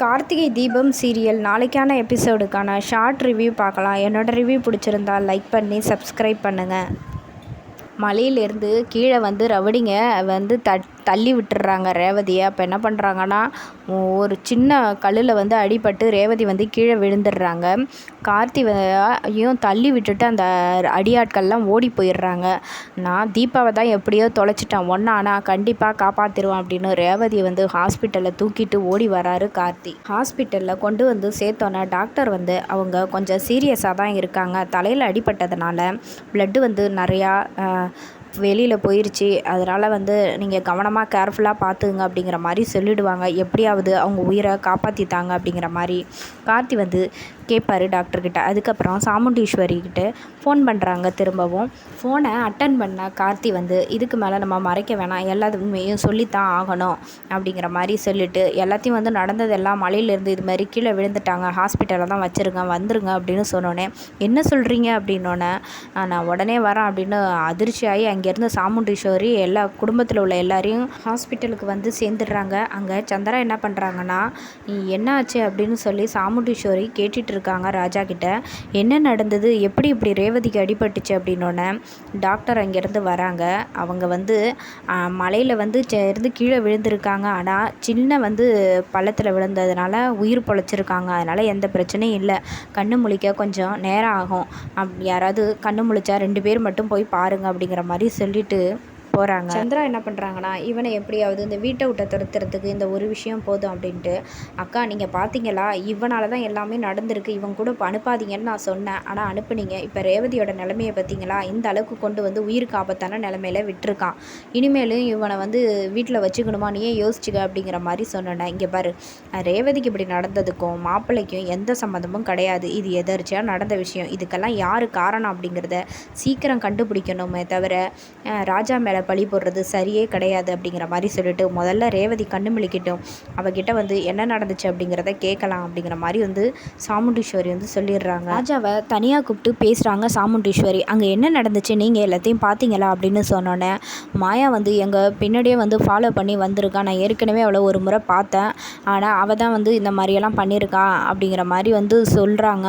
Karthigai Deepam serial நாளைக்கான எபிசோடுக்கான short review பார்க்கலாம். என்னோடய ரிவ்யூ பிடிச்சிருந்தா லைக் பண்ணி சப்ஸ்கிரைப் பண்ணுங்கள் மலையிலேருந்து கீழே வந்து ரவுடிங்க வந்து தட் தள்ளி விட்டுறாங்க ரேவதியை. அப்போ என்ன பண்ணுறாங்கன்னா ஒரு சின்ன கல்லில் வந்து அடிபட்டு ரேவதி வந்து கீழே விழுந்துடுறாங்க. கார்த்திகையும் தள்ளி விட்டுட்டு அந்த அடியாட்கள்லாம் ஓடி போயிடுறாங்க. நான் தீபாவை தான் எப்படியோ தொலைச்சிட்டேன். ஒன்றா ஆனால் கண்டிப்பாக காப்பாற்றிடுவேன் அப்படின்னு ரேவதி வந்து ஹாஸ்பிட்டலில் தூக்கிட்டு ஓடி வராரு கார்த்தி. ஹாஸ்பிட்டலில் கொண்டு வந்து சேர்த்தோன்னே டாக்டர் வந்து அவங்க கொஞ்சம் சீரியஸாக தான் இருக்காங்க. தலையில் அடிபட்டதுனால ப்ளட்டு வந்து நிறையா வெளியில் போயிடுச்சு அதனால் வந்து நீங்கள் கவனமாக கேர்ஃபுல்லாக பார்த்துங்க அப்படிங்கிற மாதிரி சொல்லிவிடுவாங்க எப்படியாவது அவங்க உயிரை காப்பாற்றித்தாங்க அப்படிங்கிற மாதிரி கார்த்தி வந்து கேட்பாரு டாக்டர்கிட்ட அதுக்கப்புறம் சாமுண்டீஸ்வரி கிட்ட ஃபோன் பண்ணுறாங்க திரும்பவும். ஃபோனை அட்டன் பண்ண கார்த்தி வந்து இதுக்கு மேலே நம்ம மறைக்க வேணாம். எல்லா சொல்லித்தான் ஆகணும். அப்படிங்கிற மாதிரி சொல்லிவிட்டு எல்லாத்தையும் வந்து நடந்ததெல்லாம் மலையிலேருந்து இது மாதிரி கீழே விழுந்துட்டாங்க. ஹாஸ்பிட்டலில் தான் வச்சுருக்கேன் வந்துருங்க அப்படின்னு சொன்னோன்னே என்ன சொல்கிறீங்க அப்படின்னோடனே நான் உடனே வரேன் அப்படின்னு அதிர்ச்சியாகி அங்கேருந்து சாமுண்டீஸ்வரி எல்லா குடும்பத்தில் உள்ள எல்லாரையும் ஹாஸ்பிட்டலுக்கு வந்து சேர்ந்துடுறாங்க. அங்கே சந்திரா என்ன பண்ணுறாங்கன்னா என்ன ஆச்சு அப்படின்னு சொல்லி சாமுண்டீஸ்வரி கேட்டுட்டு இருக்காங்க ராஜா கிட்ட. என்ன நடந்தது? எப்படி இப்படி ரேவதிக்கு அடிபட்டுச்சு? அப்படின்னோடனே டாக்டர் அங்கேருந்து வராங்க. அவங்க வந்து மலையில் வந்து இருந்து கீழே விழுந்திருக்காங்க. ஆனால் சின்ன வந்து பள்ளத்தில் விழுந்ததுனால உயிர் பொழைச்சிருக்காங்க. அதனால் எந்த பிரச்சனையும் இல்லை. கண்ணு முழிக்க கொஞ்சம் நேரம் ஆகும். அப் யாராவது கண்ணு முழிச்சா ரெண்டு பேர் மட்டும் போய் பாருங்கள் அப்படிங்கிற மாதிரி சொல்லிட்டு போகிறாங்க சந்திரா என்ன பண்ணுறாங்கன்னா இவனை எப்படியாவது இந்த வீட்டை விட்ட துரத்துறதுக்கு இந்த ஒரு விஷயம் போதும் அப்படின்ட்டு அக்கா நீங்கள் பார்த்தீங்களா இவனால தான் எல்லாமே நடந்திருக்கு. இவன் கூட இப்போ அனுப்பாதீங்கன்னு நான் சொன்னேன். ஆனால் அனுப்புனீங்க. இப்போ ரேவதியோட நிலைமையை பார்த்தீங்களா இந்த அளவுக்கு கொண்டு வந்து உயிருக்கு ஆபத்தான நிலமையில விட்டுருக்கான். இனிமேலும் இவனை வந்து வீட்டில் வச்சுக்கணுமா? நீயே யோசிச்சுக்க அப்படிங்கிற மாதிரி சொன்னேன் இங்கே பாரு ரேவதிக்கு இப்படி நடந்ததுக்கும் மாப்பிள்ளைக்கும் எந்த சம்மந்தமும் கிடையாது. இது எதர்ச்சியாக நடந்த விஷயம். இதுக்கெல்லாம் யார் காரணம் அப்படிங்கிறத சீக்கிரம் கண்டுபிடிக்கணுமே தவிர ராஜா மேலே பழி போடுறது சரியே கிடையாது அப்படிங்கிற மாதிரி சொல்லிட்டு முதல்ல ரேவதி கண்ணு முழிக்கட்டும் அவகிட்ட வந்து என்ன நடந்துச்சு அப்படிங்கிறத கேட்கலாம் அப்படிங்கிற மாதிரி வந்து சாமுண்டீஸ்வரி வந்து சொல்லிடுறாங்க. ராஜாவை தனியாக கூப்பிட்டு பேசுகிறாங்க சாமுண்டீஸ்வரி. அங்கே என்ன நடந்துச்சு? நீங்கள் எல்லாத்தையும் பார்த்தீங்களா அப்படின்னு சொன்னோன்னே மாயா வந்து எங்கள் பின்னாடியே வந்து ஃபாலோ பண்ணி வந்திருக்கா. நான் ஏற்கனவே அவளை ஒரு முறை பார்த்தேன். ஆனால் அவள் தான் வந்து இந்த மாதிரியெல்லாம் பண்ணியிருக்கா அப்படிங்கிற மாதிரி வந்து சொல்கிறாங்க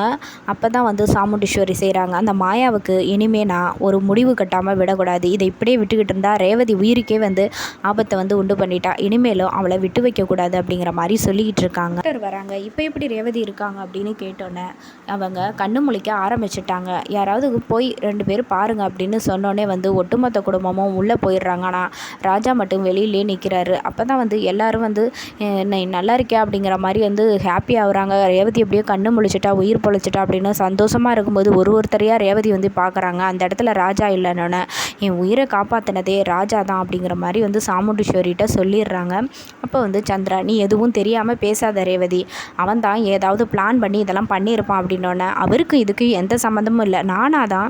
அப்போ தான் வந்து சாமுண்டீஸ்வரி செய்கிறாங்க அந்த மாயாவுக்கு இனிமே நான் ஒரு முடிவு கட்டாமல் விடக்கூடாது. இதை இப்படியே விட்டுக்கிட்டு இருந்தால் ரேவதி உயிருக்கே வந்து ஆபத்தை வந்து உண்டு பண்ணிட்டா. இனிமேலும் அவளை விட்டு வைக்கக்கூடாது அப்படிங்கிற மாதிரி சொல்லிக்கிட்டு இருக்காங்க. டாக்டர் வராங்க. இப்போ எப்படி ரேவதி இருக்காங்க அப்படின்னு கேட்டோன்னே அவங்க கண்ணு முழிக்க ஆரம்பிச்சிட்டாங்க. யாராவது போய் ரெண்டு பேரும் பாருங்க அப்படின்னு சொன்னோன்னே வந்து ஒட்டுமொத்த குடும்பமும் உள்ளே போயிடுறாங்க. ஆனால் ராஜா மட்டும் வெளியிலே நிற்கிறாரு அப்போ தான் வந்து எல்லோரும் வந்து நல்லா இருக்கே அப்படிங்கிற மாதிரி வந்து ஹாப்பி ஆகுறாங்க. ரேவதி எப்படியோ கண்ணு முழிச்சிட்டா உயிர் பொழிச்சிட்டா அப்படின்னு சந்தோஷமாக இருக்கும்போது ஒரு ஒருத்தரையாக ரேவதி வந்து பார்க்குறாங்க அந்த இடத்துல ராஜா இல்லைன்னு என் உயிரை காப்பாற்றினதே ராஜா தான் அப்படிங்கிற மாதிரி வந்து சாமுண்டீஸ்வரிகிட்ட சொல்லிடுறாங்க. அப்போ வந்து சந்திரா நீ எதுவும் தெரியாமல் பேசாத ரேவதி. அவன் தான் ஏதாவது பிளான் பண்ணி இதெல்லாம் பண்ணியிருப்பான் அப்படின்னோடனே அவருக்கு இதுக்கு எந்த சம்மந்தமும் இல்லை. நானாக தான்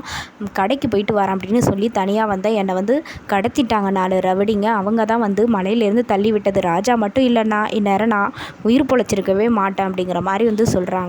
கடைக்கு போயிட்டு வரேன் அப்படின்னு சொல்லி தனியாக வந்தால் என்னை வந்து கடத்திட்டாங்க நாலு ரவடிங்க. அவங்க தான் வந்து மலையிலேருந்து தள்ளி விட்டது. ராஜா மட்டும் இல்லைன்னா இந்நேரம் நான் உயிர் பொழைச்சிருக்கவே மாட்டேன் அப்படிங்கிற மாதிரி வந்து சொல்கிறாங்க